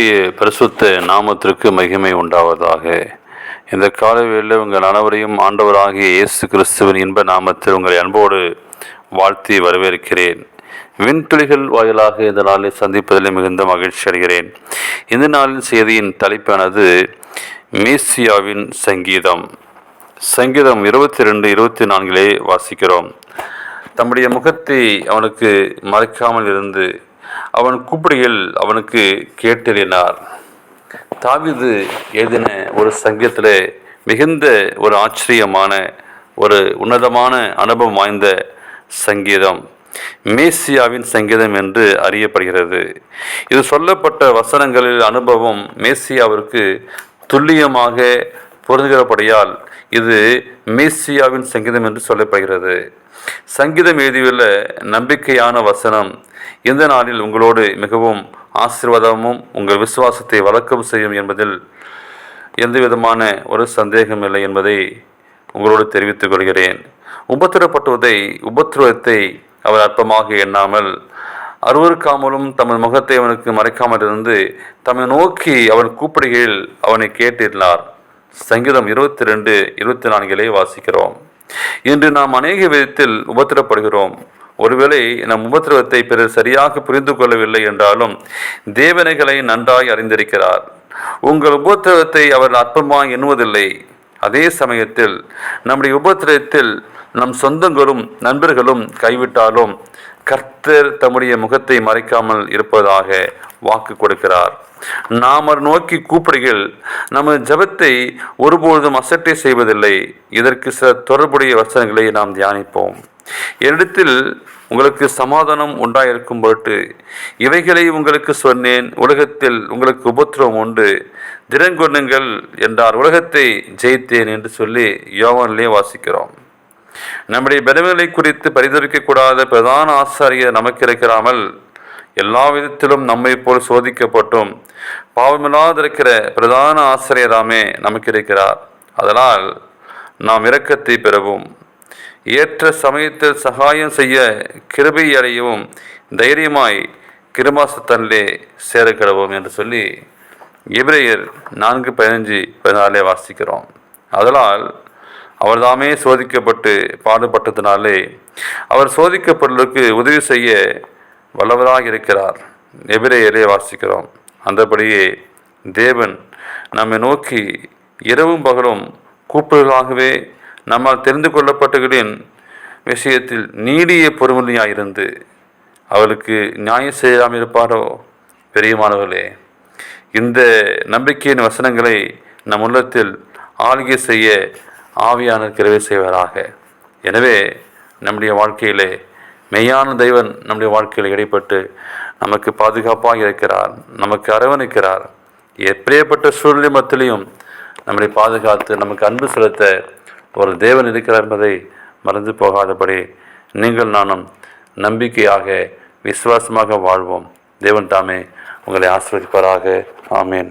கர்த்தருடைய பரிசுத்த நாமத்திற்கு மகிமை உண்டாவதாக. இந்த காலவேளையில் உங்கள் அனைவரையும் ஆண்டவராகிய இயேசு கிறிஸ்துவின் இன்ப நாமத்தில் உங்களை அன்போடு வாழ்த்தி வரவேற்கிறேன். விண்துளிகள் வாயிலாக இந்த நாளில் சந்திப்பதில் மிகுந்த மகிழ்ச்சி அடைகிறேன். இந்த நாளின் செய்தியின் தலைப்பானது மேசியாவின் சங்கீதம். சங்கீதம் இருபத்தி ரெண்டு இருபத்தி நான்கிலே வாசிக்கிறோம். தம்முடைய முகத்தை அவனுக்கு மறைக்காமல் இருந்து அவன் கூப்பிடுகையில் அவனுக்கு கேட்டெறினார். தாவிது எழுதின ஒரு சங்கீதத்தில் மிகுந்த ஒரு ஆச்சரியமான ஒரு உன்னதமான அனுபவம் வாய்ந்த சங்கீதம். மேசியாவின் சங்கீதம் என்று அறியப்படுகிறது. இது சொல்லப்பட்ட வசனங்களில் அனுபவம் மேசியாவிற்கு துல்லியமாக பொருந்துகிறபடியால் இது மேசியாவின் சங்கீதம் என்று சொல்லப்படுகிறது. சங்கீதம் எழுதியுள்ள நம்பிக்கையான வசனம் இந்த நாளில் உங்களோடு மிகவும் ஆசீர்வாதமும் உங்கள் விசுவாசத்தை வழக்கம் செய்யும் என்பதில் எந்த விதமான ஒரு சந்தேகம் இல்லை என்பதை உங்களோடு தெரிவித்துக் கொள்கிறேன். உபத்திரப்பட்டுவதை உபத்திரவத்தை அவர் அற்பமாக எண்ணாமல் அருவருக்காமலும் தமது முகத்தை அவனுக்கு மறைக்காமல் இருந்து தம்மை நோக்கி அவன் கூப்பிடுகையில் அவனை கேட்டிருந்தார். சங்கீதம் இருபத்தி ரெண்டு இருபத்தி நான்கிலே வாசிக்கிறோம். இன்று நாம் அநேக விதத்தில் உபத்திரப்படுகிறோம். ஒருவேளை நம் உபத்திரவத்தை பிறர் சரியாக புரிந்து கொள்ளவில்லை என்றாலும் தேவனைகளை நன்றாய் அறிந்திருக்கிறார். உங்கள் உபத்திரவத்தை அவர் அற்பமாய் எண்ணுவதில்லை. அதே சமயத்தில் நம்முடைய உபத்திரத்தில் நம் சொந்தங்களும் நண்பர்களும் கைவிட்டாலும் கர்த்தர் தம்முடைய முகத்தை மறைக்காமல் இருப்பதாக வாக்கு கொடுக்கிறார். நாம் நோக்கி கூப்பிடுகள் நமது ஜபத்தை ஒருபொழுதும் அசட்டை செய்வதில்லை. இதற்கு சில தொடர்புடைய வசனங்களை நாம் தியானிப்போம். என்னிடத்தில் உங்களுக்கு சமாதானம் உண்டாயிருக்கும் பொருட்டு இவைகளை உங்களுக்கு சொன்னேன். உலகத்தில் உங்களுக்கு உபத்திரவம் உண்டு. திறங்கொண்ணுங்கள் என்றார். உலகத்தை ஜெயித்தேன் என்று சொல்லி யோவனிலே வாசிக்கிறோம். நம்முடைய பெருமைகளை குறித்து பரிந்துரைக்கக்கூடாத பிரதான ஆசாரியர் நமக்கு இருக்கிறாமல் எல்லா விதத்திலும் நம்மை போல் சோதிக்கப்பட்டும் பாவமில்லாதிருக்கிற பிரதான ஆசிரியராமே நமக்கு இருக்கிறார் அதனால் நாம் இரக்கத்தை பெறவும். ஏற்ற சமயத்தில் சகாயம் செய்ய கிருபை அடையவும் தைரியமாய் கிருமாசத்தன்லே சேர கிடவோம் என்று சொல்லி எபிரேயர் நான்கு பதினஞ்சு பதினாலே வாசிக்கிறோம். அதனால் அவர்தாமே சோதிக்கப்பட்டு பாடுபட்டதினாலே அவர் சோதிக்கப்படுவதற்கு உதவி செய்ய வல்லவராக இருக்கிறார். எபிரேயரே வாசிக்கிறோம். அந்தபடியே தேவன் நம்மை நோக்கி இரவும் பகலும் கூப்பிடுகளாகவே நம்மால் தெரிந்து கொள்ளப்பட்டவர்களின் விஷயத்தில் நீடிய பொறுமையாயிருந்து அவளுக்கு நியாயம் செய்யாமல் இருப்பாரோ பெரியமானவர்களே இந்த நம்பிக்கையின் வசனங்களை நம் உள்ளத்தில் ஆளுகை செய்ய ஆவியான கிரவை செய்வராக. எனவே நம்முடைய வாழ்க்கையிலே மெய்யான தெய்வன் நம்முடைய வாழ்க்கையில் இடைப்பட்டு நமக்கு பாதுகாப்பாக இருக்கிறார் நமக்கு அரவணைக்கிறார். எப்படியப்பட்ட சூழ்நிலை மத்திலையும் நம்மளை பாதுகாத்து நமக்கு அன்பு செலுத்த ஒரு தேவன் இருக்கிறார் என்பதை மறந்து போகாதபடி நீங்கள் நானும் நம்பிக்கையாக விசுவாசமாக வாழ்வோம். தேவன் தாமே உங்களை ஆசிரியப்பாராக ஆமேன்.